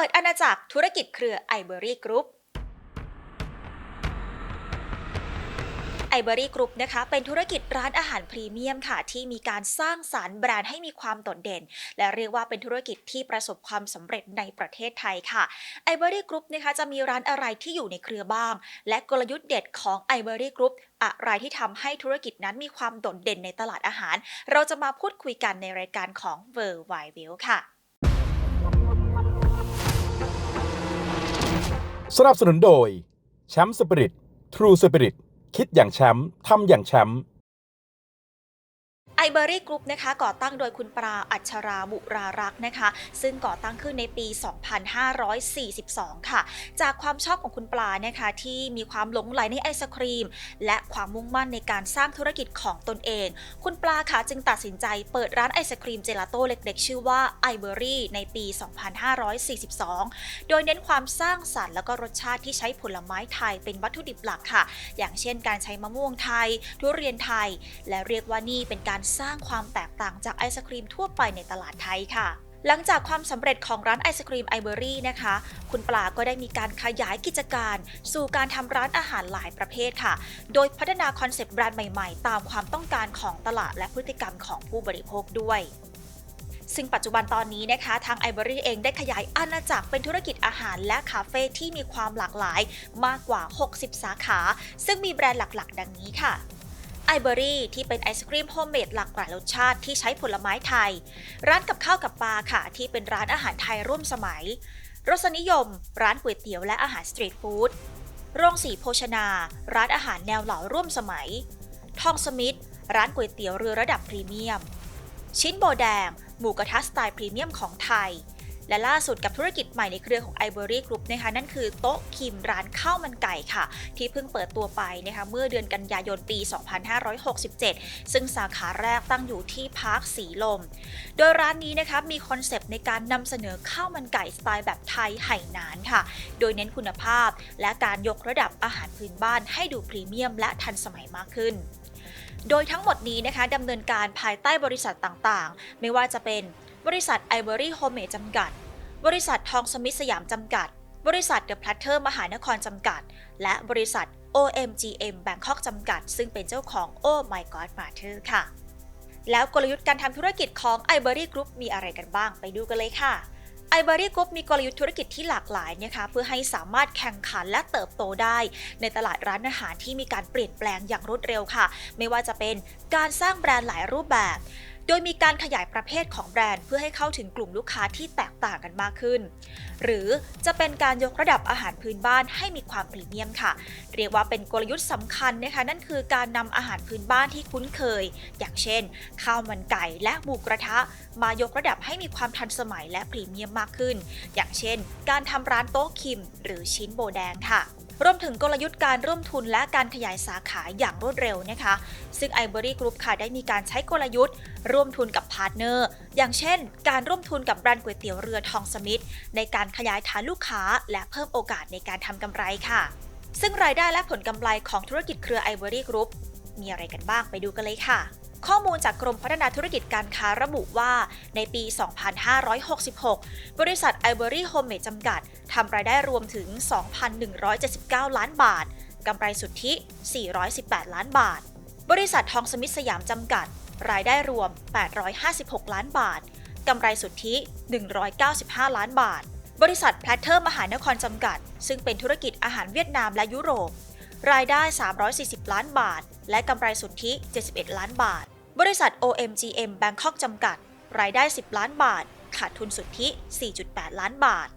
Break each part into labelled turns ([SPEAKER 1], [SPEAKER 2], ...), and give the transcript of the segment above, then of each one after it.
[SPEAKER 1] ปิดอาณาจักรธุรกิจเครือไอเบอรี่กรุ๊ปไอเบอรี่กรุ๊ปนะคะเป็นธุรกิจร้านอาหารพรีเมียมค่ะ ที่มีการสร้างสารรค์แบรนด์ให้มีความโดดเด่น และเรียกว่าเป็นธุรกิจที่ประสบความสำเร็จในประเทศไทยค่ะไอเบอรี่กรุ๊ปนะคะจะมีร้านอะไรที่อยู่ในเครือบ้าง และกลยุทธ์เด็ดของไอเบอรี่กรุ๊ปอะไรที่ทำให้ธุรกิจนั้นมีความโดดเด่นในตลาดอาหาร เราจะมาพูดคุยกันในรายการของ w o r l d w i d e View ค่ะ
[SPEAKER 2] สนับสนุนโดยแชมป์สปิริตทรูสปิริตคิดอย่างแชมป์ทำอย่างแชมป์
[SPEAKER 1] ไอเบอรี่กรุ๊ปนะคะก่อตั้งโดยคุณปราอัชราบุรารักษ์นะคะ ซึ่งก่อตั้งขึ้นในปี 2542 ค่ะ จากความชอบของคุณปลานะคะที่มีความหลงใหลในไอศครีม และความมุ่งมั่นในการสร้างธุรกิจของตนเอง คุณปลาค่ะจึงตัดสินใจเปิดร้านไอศครีมเจลาโต้เล็กๆ ชื่อว่าไอเบอรี่ในปี 2542 โดยเน้นความสร้างสรรค์แล้วก็รสชาติที่ใช้ผลไม้ไทยเป็นวัตถุดิบหลักค่ะ อย่างเช่น การใช้มะม่วงไทย ทุเรียนไทย และเรียกว่านี่เป็นการสร้างความแตกต่างจากไอศครีมทั่วไปในตลาดไทยค่ะ หลังจากความสำเร็จของร้านไอศครีมไอเบอรี่นะคะ คุณปลาก็ได้มีการขยายกิจการ สู่การทำร้านอาหารหลายประเภทค่ะ โดยพัฒนาคอนเซปต์แบรนด์ใหม่ๆ ตามความต้องการของตลาดและพฤติกรรมของผู้บริโภคด้วยซึ่งปัจจุบันตอนนี้นะคะทางไอเบอรี่เองได้ขยายอาณาจักรเป็นธุรกิจอาหารและคาเฟ่ที่มีความหลากหลายมากกว่า 60 สาขา ซึ่งมีแบรนด์หลักๆ ดังนี้ค่ะ ไอเบอรี่ที่เป็นไอศครีมโฮมเมดหลากหลายรสชาติที่ใช้ผลไม้ไทย ร้านกับข้าวกับปลาค่ะ ที่เป็นร้านอาหารไทยร่วมสมัย รสนิยม ร้านก๋วยเตี๋ยวและอาหารสตรีทฟู้ดโรงสีโภชนา ร้านอาหารแนวเหล่าร่วมสมัย ทองสมิธร้านก๋วยเตี๋ยวเรือระดับพรีเมียม ชิ้นโบแดง หมูกระทะสไตล์พรีเมียมของไทย และล่าสุดกับธุรกิจใหม่ในเครือของ i อ e r y Group นะคะ นั่นคือโต๊ะคิมร้านข้าวมันไก่ค่ะ ที่เพิ่งเปิดตัวไปนะคะเมื่อเดือนกันยายนปี 2567 ซึ่งสาขาแรกตั้งอยู่ที่พาร์คสีลม โดยร้านนี้นะคะมีคอนเซปต์ในการนำเสนอข้าวมันไก่สไตล์แบบไทยไหหนานค่ะ โดยเน้นคุณภาพ และการยกระดับอาหารพื้นบ้านให้ดูพรีเมียมและทันสมัยมากขึ้น โดยทั้งหมดนี้นะคะดำเนินการภายใต้บริษัทต่างๆ ไม่ว่าจะเป็นบริษัท Ivory Home จำกัด บริษัททองสมิธสยามจำกัด บริษัท The Platter มหานครจำกัด และบริษัท OMGM Bangkok จำกัด ซึ่งเป็นเจ้าของ Oh My God Mother ค่ะ แล้วกลยุทธ์การทำธุรกิจของ Ivory Group มีอะไรกันบ้างไปดูกันเลยค่ะ ไอเบรี่กรุ๊ปมีกลยุทธ์ธุรกิจที่หลากหลายนะคะเพื่อให้สามารถแข่งขันและเติบโตได้ ในตลาดร้านอาหารที่มีการเปลี่ยนแปลงอย่างรวดเร็วค่ะ ไม่ว่าจะเป็นการสร้างแบรนด์หลายรูปแบบ โดยมีการขยายประเภทของแบรนด์เพื่อให้เข้าถึงกลุ่มลูกค้าที่แตกต่างกันมากขึ้น หรือจะเป็นการยกระดับอาหารพื้นบ้านให้มีความพรีเมียมค่ะ เรียกว่าเป็นกลยุทธ์สำคัญนะคะนั่นคือการนำอาหารพื้นบ้านที่คุ้นเคย อย่างเช่น ข้าวมันไก่และหมูกระทะ มายกระดับให้มีความทันสมัยและพรีเมียมมากขึ้น อย่างเช่น การทำร้านโต๊ะคิม หรือชิ้นโบแดงค่ะ รวมถึงกลยุทธ์การร่วมทุนและการขยายสาขาอย่างรวดเร็วนะคะ ซึ่ง Ivory Group ค่ะได้มีการใช้กลยุทธ์ ร่วมทุนกับพาร์ทเนอร์ อย่างเช่น การร่วมทุนกับแบรนด์ก๋วยเตี๋ยวเรือทองสมิธในการขยายฐานลูกค้า และเพิ่มโอกาสในการทำกำไรค่ะ ซึ่งรายได้และผลกำไรของธุรกิจเครือ Ivory Group มีอะไรกันบ้างไปดูกันเลยค่ะ ข้อมูลจากกรมพัฒนาธุรกิจการค้าระบุว่า ในปี 2566 บริษัท Ivory Home จำกัดทำรายได้รวมถึง 2,179 ล้านบาท กำไรสุทธิ 418 ล้านบาท บริษัททองสมิธสยามจำกัด รายได้รวม 856 ล้านบาท กำไรสุทธิ 195 ล้านบาท บริษัทแพลตเทอร์มหานครจำกัด ซึ่งเป็นธุรกิจอาหารเวียดนามและยุโรป รายได้ 340 ล้านบาท และกำไรสุทธิ 71 ล้านบาท บริษัท OMGM Bangkok จำกัด รายได้ 10 ล้านบาท ขาดทุนสุทธิ 4.8 ล้านบาท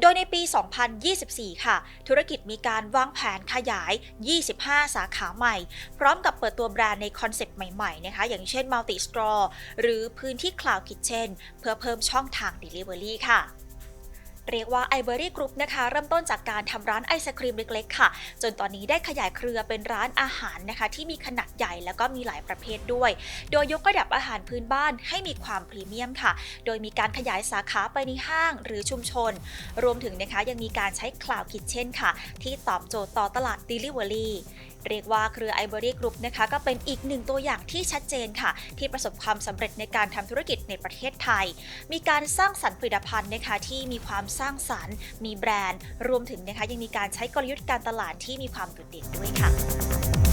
[SPEAKER 1] โดยในปี 2024 ค่ะ ธุรกิจมีการวางแผนขยาย 25 สาขาใหม่ พร้อมกับเปิดตัวแบรนด์ในคอนเซปต์ใหม่ๆ นะคะ อย่างเช่น Multi Straw หรือพื้นที่ Cloud Kitchen เพื่อเพิ่มช่องทาง Delivery ค่ะ เรียกว่า Ivory Group นะคะเริ่มต้นจากการทำร้านไอศครีมเล็กๆค่ะ จนตอนนี้ได้ขยายเครือเป็นร้านอาหารนะคะ ที่มีขนาดใหญ่แล้วก็มีหลายประเภทด้วย โดยยกระดับอาหารพื้นบ้านให้มีความพรีเมียมค่ะ โดยมีการขยายสาขาไปในห้างหรือชุมชน รวมถึงนะคะยังมีการใช้ Cloud Kitchen ค่ะ ที่ตอบโจทย์ต่อตลาด Delivery เรียกว่าเครือไอเบอรี่กรุ๊ปนะคะก็เป็นอีกหนึ่งตัวอย่างที่ชัดเจนค่ะ ที่ประสบความสำเร็จในการทำธุรกิจในประเทศไทย มีการสร้างสรรค์ผลิตภัณฑ์นะคะที่มีความสร้างสรรค์ มีแบรนด์ รวมถึงนะคะยังมีการใช้กลยุทธ์การตลาดที่มีความโดดเด่นด้วยค่ะ